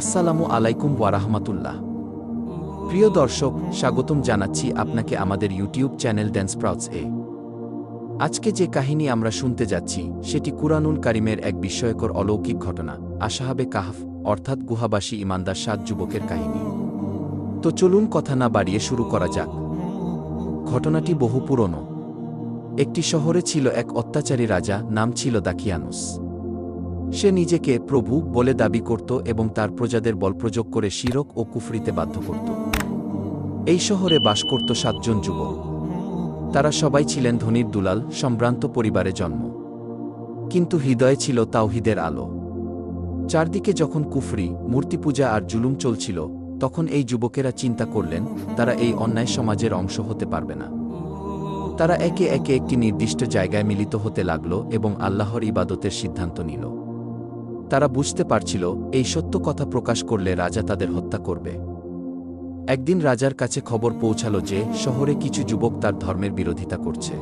আসসালামু আলাইকুম ওয়ারাহমাতুল্লাহ প্রিয় দর্শক, স্বাগতম জানাচ্ছি আপনাকে আমাদের ইউটিউব চ্যানেল ড্যান্স প্রাউটস এ। আজকে যে কাহিনী আমরা শুনতে যাচ্ছি, সেটি কুরআনুল কারিমের এক বিস্ময়কর অলৌকিক ঘটনা, আশাহাবে কাহফ, অর্থাৎ গুহাবাসী ইমানদার সাত যুবকের কাহিনী। তো চলুন কথা না বাড়িয়ে শুরু করা যাক। ঘটনাটি বহু পুরনো। একটি শহরে ছিল এক অত্যাচারী রাজা, নাম ছিল দাকিয়ানুস। সে নিজেকে প্রভু বলে দাবি করত এবং তার প্রজাদের বলপ্রযোগ করে শিরক ও কুফরিতে বাধ্য করত। এই শহরে বাস করত সাতজন যুবক। তারা সবাই ছিলেন ধনীর দুলাল, সম্ভ্রান্ত পরিবারে জন্ম। কিন্তু হৃদয়ে ছিল তাওহিদের আলো। চারদিকে যখন কুফরি মূর্তি পূজা আর জুলুম চলছিল, তখন এই যুবকেরা চিন্তা করলেন, তারা এই অন্যায় সমাজের অংশ হতে পারবে না। তারা একে একে একটি নির্দিষ্ট জায়গায় মিলিত হতে লাগল এবং আল্লাহর ইবাদতের সিদ্ধান্ত নিল। তারা বুঝতে পারছিল, এই সত্য কথা প্রকাশ করলে রাজা তাদের হত্যা করবে। একদিন রাজার কাছে খবর পৌঁছালো যে, শহরে কিছু যুবক তার ধর্মের বিরোধিতা করছে।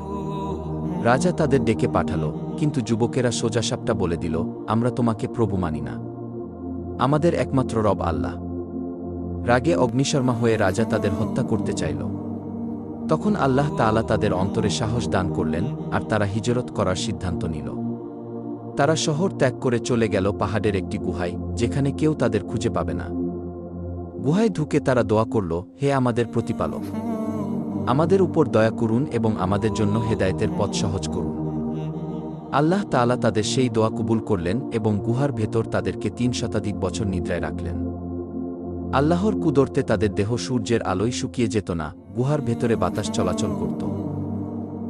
রাজা তাদের ডেকে পাঠালো, কিন্তু যুবকেরা সোজাসাপটা বলে দিল, আমরা তোমাকে প্রভু মানি না। আমাদের একমাত্র রব আল্লাহ। রাগে অগ্নিশর্মা হয়ে রাজা তাদের হত্যা করতে চাইল। তখন আল্লাহ তাআলা তাদের অন্তরে সাহস দান করলেন, আর তারা হিজরত করার সিদ্ধান্ত নিল। তারা শহর ত্যাগ করে চলে গেল পাহাড়ের একটি গুহায়, যেখানে কেউ তাদের খুঁজে পাবে না। গুহায় ঢুকে তারা দোয়া করল, হে আমাদের প্রতিপালক, আমাদের উপর দয়া করুন এবং আমাদের জন্য হেদায়েতের পথ সহজ করুন। আল্লাহ তাআলা তাদের সেই দোয়া কবুল করলেন এবং গুহার ভেতর তাদেরকে তিন শতাধিক বছর নিদ্রায় রাখলেন। আল্লাহর কুদরতে তাদের দেহ সূর্যের আলোয় শুকিয়ে যেত না, গুহার ভেতরে বাতাস চলাচল করত।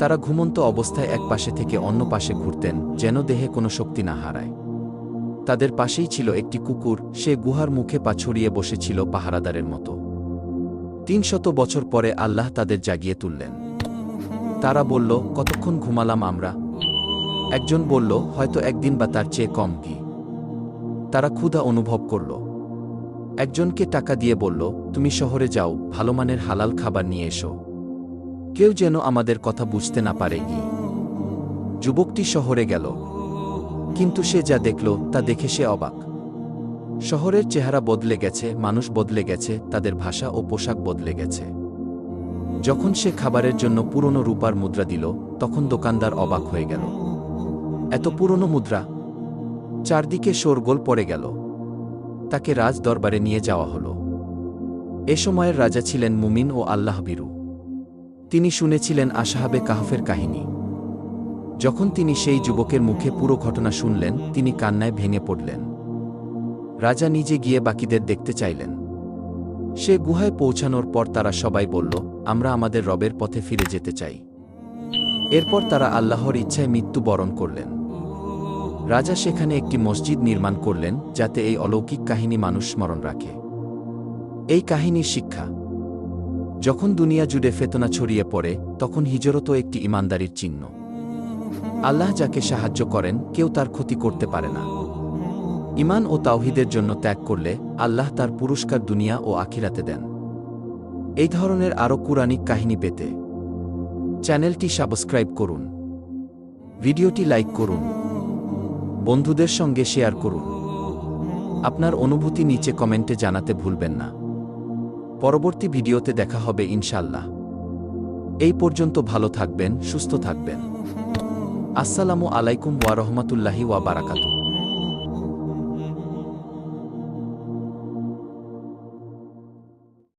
তারা ঘুমন্ত অবস্থায় এক পাশে থেকে অন্য পাশে ঘুরতেন, যেন দেহে কোনো শক্তি না হারায়। তাদের পাশেই ছিল একটি কুকুর, সে গুহার মুখে পা ছড়িয়ে বসেছিল পাহারাদারের মতো। তিন শত বছর পরে আল্লাহ তাদের জাগিয়ে তুললেন। তারা বলল, কতক্ষণ ঘুমালাম আমরা? একজন বলল, হয়তো একদিন বা তার চেয়ে কম কি তারা ক্ষুধা অনুভব করল। একজনকে টাকা দিয়ে বলল, তুমি শহরে যাও, ভালো মানের হালাল খাবার নিয়ে এসো। কেউ যেন আমাদের কথা বুঝতে না পারে কি। যুবকটি শহরে গেল। কিন্তু সে যা দেখল, তা দেখে সে অবাক। শহরের চেহারা বদলে গেছে, মানুষ বদলে গেছে, তাদের ভাষা ও পোশাক বদলে গেছে। যখন সে খাবারের জন্য পুরনো রূপার মুদ্রা দিল, তখন দোকানদার অবাক হয়ে গেল। এত পুরনো মুদ্রা। চারদিকে শোরগোল পড়ে গেল। তাকে রাজ দরবারে নিয়ে যাওয়া হল। এ সময়ের রাজা ছিলেন মুমিন ও আল্লাহ বিরু তিনি শুনেছিলেন আশাহাবে কাহফের কাহিনী। যখন তিনি সেই যুবকের মুখে পুরো ঘটনা শুনলেন, তিনি কান্নায় ভেঙে পড়লেন। রাজা নিজে গিয়ে বাকিদের দেখতে চাইলেন। সে গুহায় পৌঁছানোর পর তারা সবাই বলল, আমরা আমাদের রবের পথে ফিরে যেতে চাই। এরপর তারা আল্লাহর ইচ্ছায় মৃত্যু বরণ করলেন। রাজা সেখানে একটি মসজিদ নির্মাণ করলেন, যাতে এই অলৌকিক কাহিনী মানুষ স্মরণ রাখে। এই কাহিনীর শিক্ষা যখন দুনিয়া জুড়ে ফেতনা ছড়িয়ে পড়ে, তখন হিজরতও একটি ইমানদারির চিহ্ন। আল্লাহ যাকে সাহায্য করেন, কেউ তার ক্ষতি করতে পারে না। ইমান ও তাওহিদের জন্য ত্যাগ করলে আল্লাহ তার পুরস্কার দুনিয়া ও আখিরাতে দেন। এই ধরনের আরও কুরানিক কাহিনী পেতে চ্যানেলটি সাবস্ক্রাইব করুন। ভিডিওটি লাইক করুন। বন্ধুদের সঙ্গে শেয়ার করুন। আপনার অনুভূতি নিচে কমেন্টে জানাতে ভুলবেন না। পরবর্তী ভিডিওতে দেখা হবে ইনশাল্লাহ এই পর্যন্ত ভালো থাকবেন, সুস্থ থাকবেন। আসসালামু আলাইকুম ওয়া রহমতুল্লাহি ওয়া বারাকাতুহ।